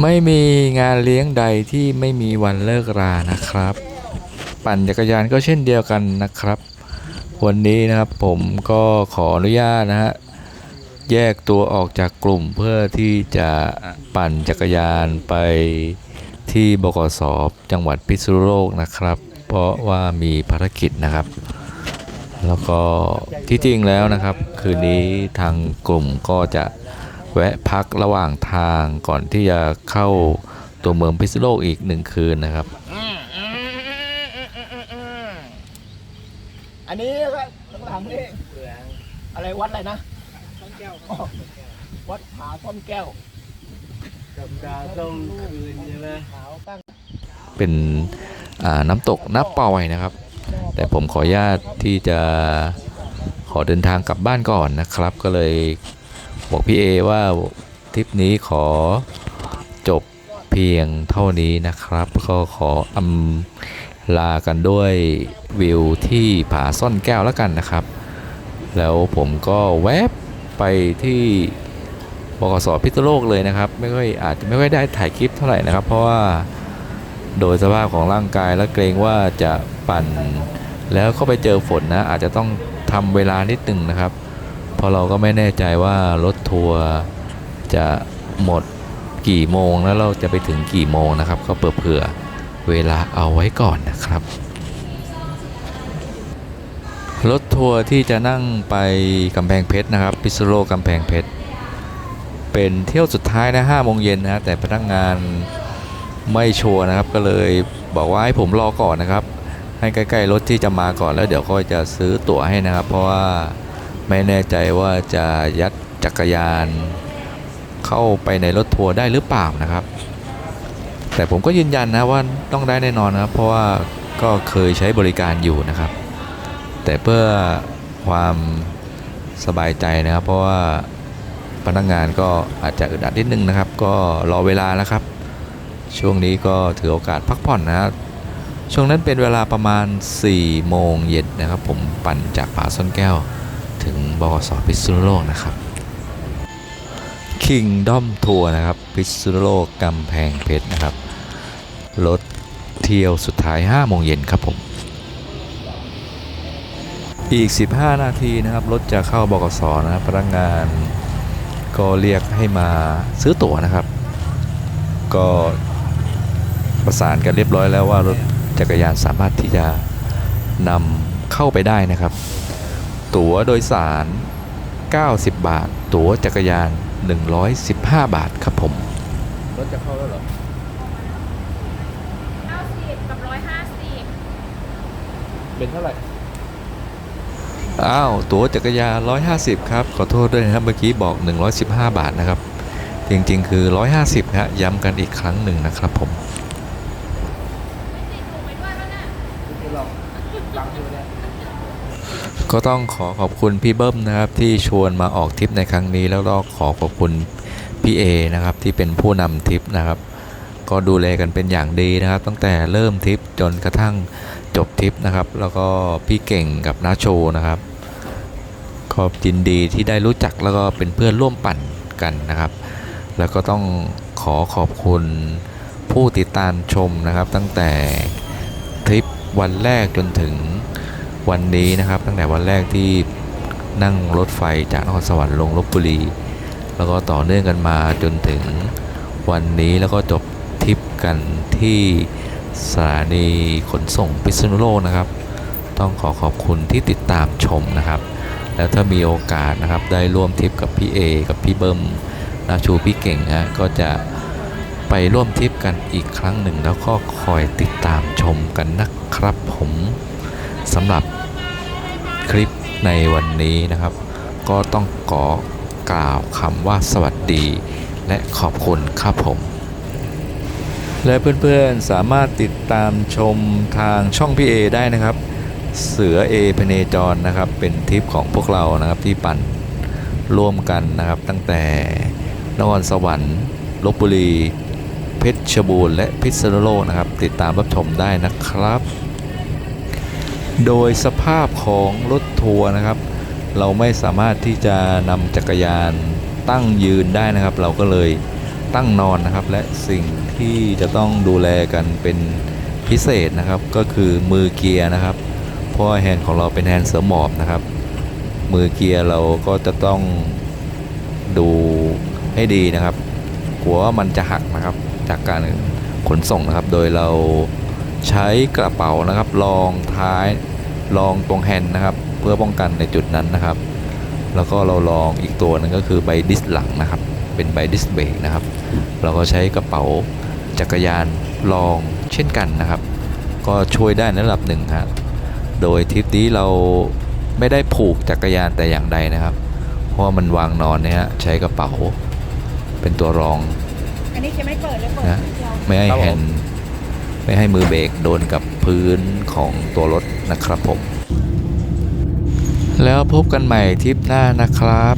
ไม่มีงานเลี้ยงใดที่ไม่มีวันเลิกรานะครับ ปั่นจักรยานก็เช่นเดียวกันนะครับ วันนี้นะครับผมก็ขออนุญาตนะฮะแยกตัวออกจากกลุ่มเพื่อที่จะปั่นจักรยานไปที่บกสจังหวัดพิษณุโลกนะครับ เพราะว่ามีภารกิจนะครับ แล้วก็ที่จริงแล้วนะครับ คืนนี้ทางกลุ่มก็จะ แวะพักระหว่างทางก่อนที่จะเข้าตัวเมืองพิษณุโลกอีกหนึ่งคืนนะครับ อันนี้ก็ข้างหลังนี่อะไรวัดอะไรนะอ๋อวัดผาส้มแก้วกับดาวต้องคืนใช่ไหมขาวตั้งเป็นอ่าน้ำตกน้ำปอยนะครับ แต่ผมขออนุญาตที่จะขอเดินทางกลับบ้านก่อนนะครับ ก็เลย บอกพี่เอว่าทริปนี้ขอจบเพียงเท่านี้นะครับ ก็ขออำลากันด้วยวิวที่ผาซ่อนแก้วแล้วกันนะครับ แล้วผมก็แวบไปที่บกสพิษณุโลกเลยนะครับ ไม่ค่อยอาจจะไม่ค่อยได้ถ่ายคลิปเท่าไหร่นะครับ เพราะว่าโดยสภาพของร่างกายและเกรงว่าจะปั่น แล้วเข้าไปเจอฝนนะอาจจะต้องทำเวลานิดหนึ่งนะครับ ราะเราก็ไม่แน่ใจว่ารถทัวร์จะหมดกี่โมงแล้วเราจะไปถึงกี่โมงนะครับ ก็เผื่อเวลาเอาไว้ก่อนนะครับ รถทัวร์ที่จะนั่งไปกำแพงเพชรนะครับ พิษณุโลกำแพงเพชรเป็นเที่ยวสุดท้ายนะ5โมงเย็นนะแต่พนักงานไม่ชัวร์นะครับ ก็เลยบอกว่าให้ผมรอก่อนนะครับ ให้ใกล้ๆรถที่จะมาก่อนแล้วเดี๋ยวก็จะซื้อตั๋วให้นะครับ เพราะว่า ไม่แน่ใจว่าจะยัดจักรยาน เข้าไปในรถทัวร์ได้หรือเปล่านะครับ แต่ผมก็ยืนยันนะว่าต้องได้แน่นอนนะเพราะว่าก็เคยใช้บริการอยู่นะครับ แต่เพื่อความสบายใจนะครับ เพราะว่าพนักงานก็อาจจะอึดอัดนิดนึงนะครับ ก็รอเวลานะครับ ช่วงนี้ก็ถือโอกาสพักผ่อนนะครับช่วงนั้นเป็นเวลาประมาณ4โมงเย็นนะครับ ผมปั่นจากผาซ่อนแก้ว ถึงบกสพิษณุโลกนะครับ Kingdom Tour นะครับ พิษณุโลกกำแพงเพชรนะครับรถเที่ยวสุดท้าย 5 โมงเย็นครับผม อีก 15 นาทีนะครับ รถจะเข้าบกสนะครับพนักงานก็เรียกให้มาซื้อตั๋วนะครับ ก็ประสานกันเรียบร้อยแล้วว่ารถจักรยานสามารถที่จะนำเข้าไปได้นะครับ ตั๋วโดยสาร 90 บาท ตั๋วจักรยาน 115 บาทครับผม รถจะเข้าแล้วเหรอ90กับ150เป็นเท่าไหร่ อ้าว ตั๋วจักรยาน 150 ครับ ขอโทษด้วยนะครับ เมื่อกี้บอก 115 บาทนะครับ จริงๆ คือ 150ครับย้ำกันอีกครั้งหนึ่งนะครับผม ติดลงไปด้วยป่ะน่ะ ไม่หรอกบังอยู่เนี่ย ก็ต้องขอขอบคุณพี่เบิ้มนะครับที่ชวนมาออกทริปในครั้งนี้ แล้วก็ขอขอบคุณพี่เอนะครับที่เป็นผู้นำทริปนะครับ ก็ดูแลกันเป็นอย่างดีนะครับ ตั้งแต่เริ่มทริปจนกระทั่งจบทริปนะครับ แล้วก็พี่เก่งกับน้าโชนะครับขอบยินดีที่ได้รู้จักแล้วก็เป็นเพื่อนร่วมปั่นกันนะครับ แล้วก็ต้องขอขอบคุณผู้ติดตามชมนะครับ ตั้งแต่ทริปวันแรกจนถึง วันนี้นะครับ ตั้งแต่วันแรกที่นั่งรถไฟจากนครสวรรค์ลงลบบุรี แล้วก็ต่อเนื่องกันมาจนถึงวันนี้แล้วก็จบทริปกันที่สถานีขนส่งพิษณุโลกนะครับ ต้องขอขอบคุณที่ติดตามชมนะครับ แล้วถ้ามีโอกาสนะครับได้ร่วมทริปกับพี่เอกับพี่เบิ้มนาชูพี่เก่งนะก็จะไปร่วมทริปกันอีกครั้งหนึ่ง แล้วก็คอยติดตามชมกันนะครับผม สำหรับคลิปในวันนี้นะครับ ก็ต้องขอกล่าวคำว่าสวัสดี และขอบคุณครับผม และเพื่อนๆสามารถติดตามชมทางช่องพี่เอได้นะครับ เสือเอพเนจรนะครับ เป็นทริปของพวกเรานะครับที่ปั่นร่วมกันนะครับ ตั้งแต่นครสวรรค์ลบบุรี เพชรบูรณ์และพิษณุโลกนะครับ ติดตามรับชมได้นะครับ โดยสภาพของรถทัวร์นะครับ เราไม่สามารถที่จะนำจักรยานตั้งยืนได้นะครับ เราก็เลยตั้งนอนนะครับ และสิ่งที่จะต้องดูแลกันเป็นพิเศษนะครับ ก็คือมือเกียร์นะครับ เพราะแฮนด์ของเราเป็นแฮนด์เสือหมอบนะครับ มือเกียร์เราก็จะต้องดูให้ดีนะครับ กลัวว่ามันจะหักนะครับ จากการขนส่งนะครับ โดยเรา ใช้กระเป๋านะครับรองท้ายรองตรงแฮนด์นะครับ เพื่อป้องกันในจุดนั้นนะครับ แล้วก็เราลองอีกตัวหนึงก็คือใบดิสหลังนะครับ เป็นใบดิสเบรกนะครับ เราก็ใช้กระเป๋าจักรยานรองเช่นกันนะครับ ก็ช่วยได้ในระดับหนึ่งครับโดยทริปนี้เราไม่ได้ผูกจักรยานแต่อย่างใดนะครับ เพราะว่ามันวางนอนเนี่ยฮะใช้กระเป๋าเป็นตัวรอง อันนี้จะไม่เปิดเลยเปิดนะเดียวไม่ให้ครับผมแฮนด์ ไม่ให้มือเบรกโดนกับพื้นของตัวรถนะครับผม แล้วพบกันใหม่ทริปหน้านะครับ